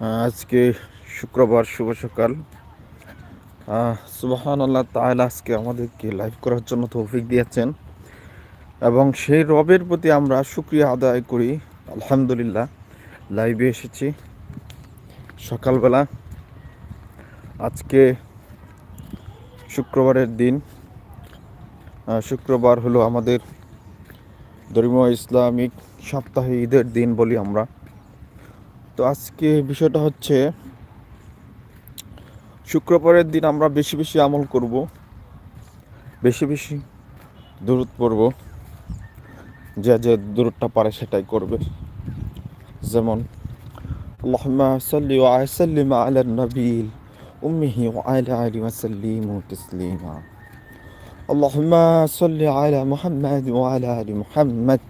আজকে শুক্রবার, শুভ সকাল। সুবাহান আল্লাহ তাহলে আজকে আমাদেরকে লাইভ করার জন্য তৌফিক দিয়েছেন। এবং সেই রবের প্রতি আমরা শুক্রিয়া আদায় করি। আলহামদুলিল্লাহ লাইভে এসেছি সকালবেলা। আজকে শুক্রবারের দিন। শুক্রবার হলো আমাদের ধর্মীয় ইসলামিক সপ্তাহে ঈদের দিন বলি আমরা। তো আজকে বিষয়টা হচ্ছে শুক্রবারের দিন আমরা বেশি বেশি আমল করব বেশি বেশি দূরত পড়ব যে যে দূরটা পারে সেটাই করবে যেমন اللهم صل وسلم على النبي أمه وعلى آله وسلم تسليما اللهم صل على محمد وعلى آل محمد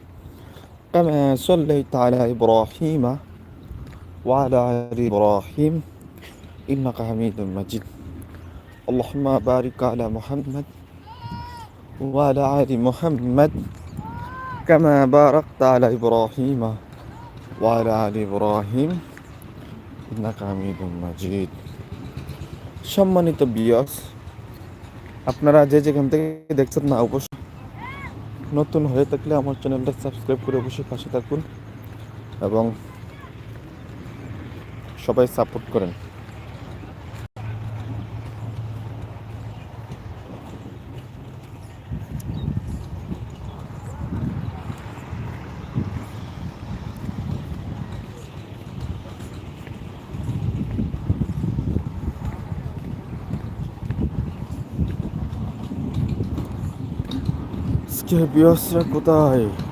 كما صليت على إبراهيم وعلى آل إبراهيم إنك حميد مجيد اللهم بارك على محمد وعلى آل محمد كما باركت على إبراهيم وعلى آل إبراهيم إنك حميد مجيد সম্মানিত বিয়স আপনারা যে যেখান থেকে দেখছেন না অবশ্যই নতুন হয়ে থাকলে আমার চ্যানেলটা সাবস্ক্রাইব করে অবশ্যই পাশে থাকুন এবং সবাই সাপোর্ট করেন। কোথায়?